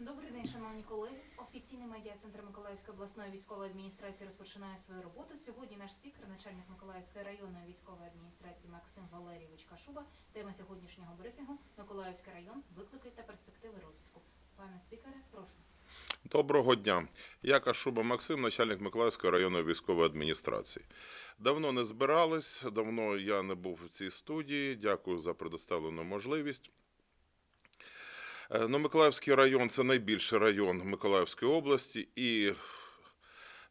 Добрий день, шановні колеги. Офіційний медіа-центр Миколаївської обласної військової адміністрації розпочинає свою роботу. Сьогодні наш спікер, начальник Миколаївської районної військової адміністрації Максим Валерійович Кашуба. Тема сьогоднішнього брифінгу Миколаївський район, виклики та перспективи розвитку. Пане спікере, прошу. Доброго дня. Я Кашуба Максим, начальник Миколаївської районної військової адміністрації. Давно не збирались, давно я не був в цій студії. Дякую за предоставлену можливість. Е, Ну, Миколаївський район це найбільший район Миколаївської області і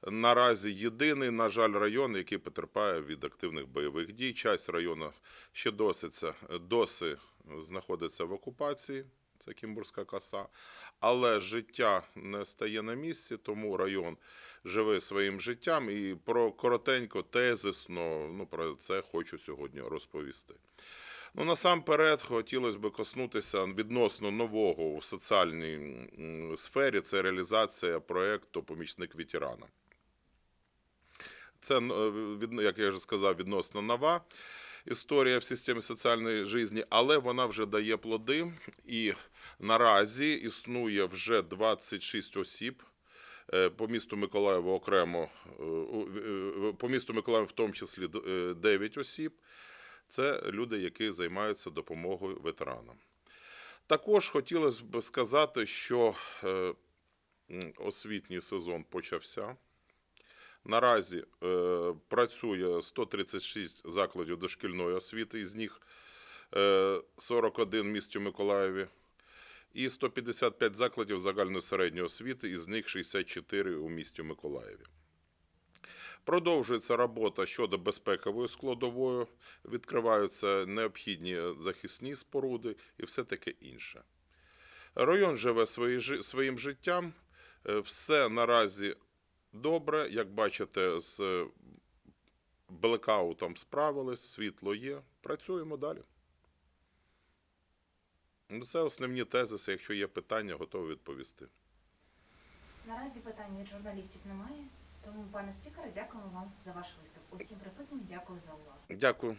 наразі єдиний, на жаль, район, який потерпає від активних бойових дій. Часть району ще доситься, досі знаходиться в окупації. Це Кімбурська коса, але життя не стає на місці, тому район живе своїм життям. І про коротенько, тезисно, ну про це хочу сьогодні розповісти. Ну, насамперед, хотілося б коснутися відносно нового у соціальній сфері це реалізація проєкту Помічник ветерана. Це, е, як я вже сказав, відносно нова історія в системі соціальної житті, але вона вже дає плоди. І наразі існує вже 26 осіб. е, По місту Миколаєва окремо, е, по місту Миколаєва в тому числі е, 9 осіб. Це люди, які займаються допомогою ветеранам. Також хотілося б сказати, що е, освітній сезон почався. Наразі е, працює 136 закладів дошкільної освіти, із них е, 41 в місті Миколаєві, і 155 закладів загальної середньої освіти, із них 64 у місті Миколаєві. Продовжується робота щодо безпекової складової, відкриваються необхідні захисні споруди і все таке інше. Район живе свої своїм життям, е, все наразі добре. Як бачите, з блекаутом справились, світло є. Працюємо далі. Ну, Це основні тезиси. Якщо є питання, готовий відповісти. Наразі питань від журналістів немає. Тому, пане спікере, дякуємо вам за ваш виступ. Усім присутнім дякую за увагу. Дякую.